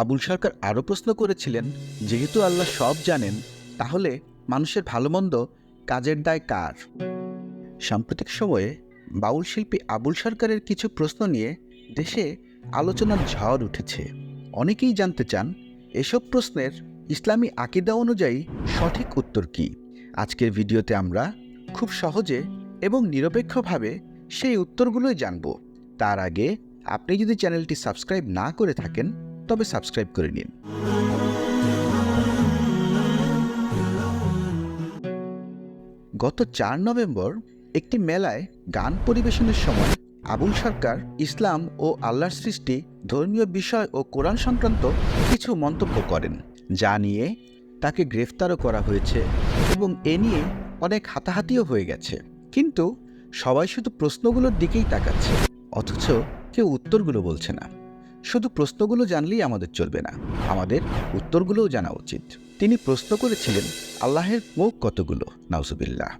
আবুল সরকার আরও প্রশ্ন করেছিলেন, যেহেতু আল্লাহ সব জানেন, তাহলে মানুষের ভালো মন্দ কাজের দায় কার? সাম্প্রতিক সময়ে বাউল শিল্পী আবুল সরকারের কিছু প্রশ্ন নিয়ে দেশে আলোচনার ঝড় উঠেছে। অনেকেই জানতে চান, এসব প্রশ্নের ইসলামী আকিদা অনুযায়ী সঠিক উত্তর কী? আজকের ভিডিওতে আমরা খুব সহজে এবং নিরপেক্ষভাবে সেই উত্তরগুলোই জানব। তার আগে আপনি যদি চ্যানেলটি সাবস্ক্রাইব না করে থাকেন তবে সাবস্ক্রাইব করে নিন। গত চার নভেম্বর একটি মেলায় গান পরিবেশনের সময় আবুল সরকার, ইসলাম ও আল্লাহর সৃষ্টি, ধর্মীয় বিষয় ও কোরআন সংক্রান্ত কিছু মন্তব্য করেন, যা নিয়ে তাকে গ্রেফতারও করা হয়েছে এবং এ নিয়ে অনেক হাতাহাতিও হয়ে গেছে। কিন্তু সবাই শুধু প্রশ্নগুলোর দিকেই তাকাচ্ছে, অথচ কেউ উত্তরগুলো বলছে না। শুধু প্রশ্নগুলো জানলেই আমাদের চলবে না। আমাদের উত্তরগুলোও জানা উচিত। তিনি প্রশ্ন করেছিলেন, আল্লাহের মুখ কতগুলো? নাউজুবিল্লাহ।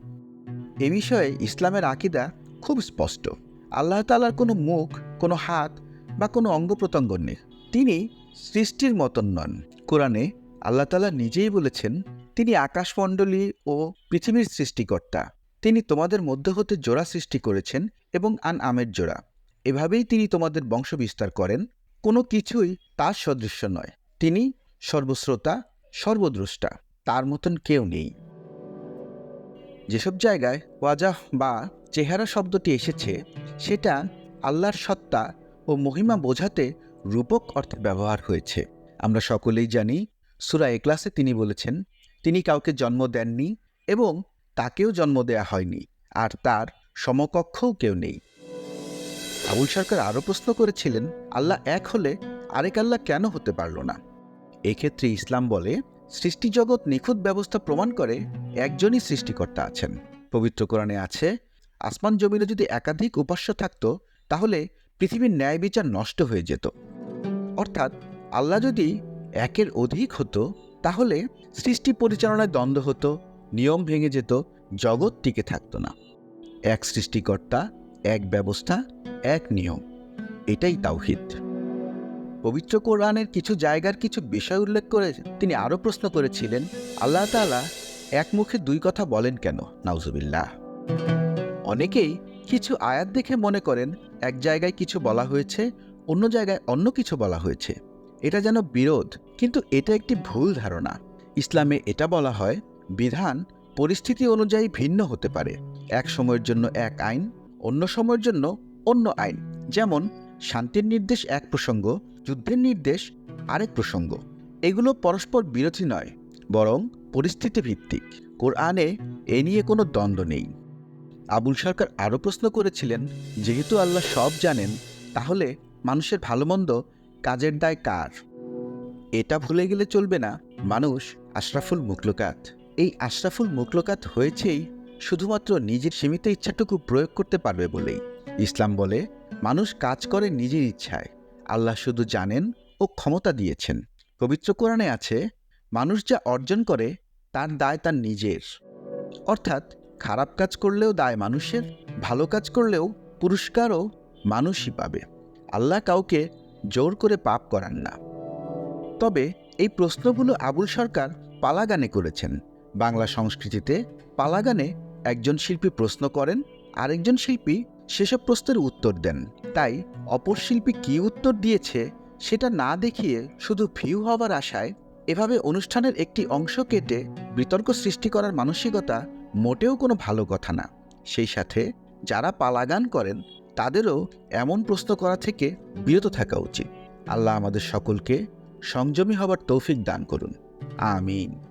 এ বিষয়ে ইসলামের আকিদা খুব স্পষ্ট। আল্লাহ তালার কোনো মুখ, কোনো হাত বা কোনো অঙ্গ প্রত্যঙ্গ নেই তিনি সৃষ্টির মতন নন। কোরআনে আল্লাহ তালা নিজেই বলেছেন, তিনি আকাশমণ্ডলী ও পৃথিবীর সৃষ্টিকর্তা। তিনি তোমাদের মধ্য হতে জোড়া সৃষ্টি করেছেন এবং আন আমের জোড়া। এভাবেই তিনি তোমাদের বংশ বিস্তার করেন কোনো কিছুই তার সদৃশ্য নয়। তিনি সর্বশ্রোতা, সর্বদ্রষ্টা, তার মতন কেউ নেই। যেসব জায়গায় ওয়াজাহ বা চেহারা শব্দটি এসেছে, সেটা আল্লাহর সত্তা ও মহিমা বোঝাতে রূপক অর্থে ব্যবহার হয়েছে। আমরা সকলেই জানি, সুরা এক্লাসে তিনি বলেছেন, তিনি কাউকে জন্ম দেননি এবং তাকেও জন্ম দেয়া হয়নি, আর তার সমকক্ষও কেউ নেই। আবুল সরকার আরও প্রশ্ন করেছিলেন, আল্লাহ এক হলে আরেক আল্লাহ কেন হতে পারল না? এক্ষেত্রে ইসলাম বলে সৃষ্টিজগৎ নিখুঁত ব্যবস্থা প্রমাণ করে একজনই সৃষ্টিকর্তা আছেন। পবিত্র কোরআনে আছে, আসমান জমিনে যদি একাধিক উপাস্য থাকত, তাহলে পৃথিবীর ন্যায় বিচার নষ্ট হয়ে যেত। অর্থাৎ আল্লাহ যদি একের অধিক হতো, তাহলে সৃষ্টি পরিচালনায় দ্বন্দ্ব হতো, নিয়ম ভেঙে যেত, জগৎ টিকে থাকতো না। এক সৃষ্টিকর্তা, এক ব্যবস্থা এক নিয়ম, এটাই তাওহিদ। পবিত্র কোরআনের কিছু জায়গার কিছু বিষয় উল্লেখ করে তিনি আরও প্রশ্ন করেছিলেন, আল্লাহ তাআলা এক মুখে দুই কথা বলেন কেন? নাউজুবিল্লাহ। অনেকেই কিছু আয়াত দেখে মনে করেন, এক জায়গায় কিছু বলা হয়েছে, অন্য জায়গায় অন্য কিছু বলা হয়েছে। এটা যেন বিরোধ, কিন্তু এটা একটি ভুল ধারণা। ইসলামে এটা বলা হয়, বিধান পরিস্থিতি অনুযায়ী ভিন্ন হতে পারে। এক সময়ের জন্য এক আইন, অন্য সময়ের জন্য অন্য আইন, যেমন শান্তির নির্দেশ এক প্রসঙ্গ, যুদ্ধের নির্দেশ আরেক প্রসঙ্গ। এগুলো পরস্পর বিরোধী নয়, বরং পরিস্থিতি ভিত্তিক। কোরআনে এ নিয়ে কোনো দ্বন্দ্ব নেই। আবুল সরকার আরও প্রশ্ন করেছিলেন, যেহেতু আল্লাহ সব জানেন, তাহলে মানুষের ভালো মন্দ কাজের দায় কার? এটা ভুলে গেলে চলবে না, মানুষ আশরাফুল মুকলকাত এই আশরাফুল মুকলকাত হয়েছেই শুধুমাত্র নিজের সীমিত ইচ্ছাটুকু প্রয়োগ করতে পারবে বলেই। ইসলাম বলে, মানুষ কাজ করে নিজের ইচ্ছায়। আল্লাহ শুধু জানেন ও ক্ষমতা দিয়েছেন। পবিত্র কোরআনে আছে, মানুষ যা অর্জন করে, তার দায় তার নিজের। অর্থাৎ, খারাপ কাজ করলেও দায় মানুষের, ভালো কাজ করলেও পুরস্কারও মানুষই পাবে। আল্লাহ কাউকে জোর করে পাপ করান না। তবে, এই প্রশ্নগুলো আবুল সরকার পালাগানে করেছেন। বাংলা সংস্কৃতিতে পালাগানে একজন শিল্পী প্রশ্ন করেন, আরেকজন শিল্পী সেসব প্রশ্নের উত্তর দেন। তাই অপর শিল্পী কী উত্তর দিয়েছে সেটা না দেখিয়ে শুধু ভিউ হবার আশায় এভাবে অনুষ্ঠানের একটি অংশ কেটে বিতর্ক সৃষ্টি করার মানসিকতা মোটেও কোনো ভালো কথা না। সেই সাথে যারা পালাগান করেন, তাদেরও এমন প্রশ্ন করা থেকে বিরত থাকা উচিত। আল্লাহ আমাদের সকলকে সংযমী হবার তৌফিক দান করুন। আমিন।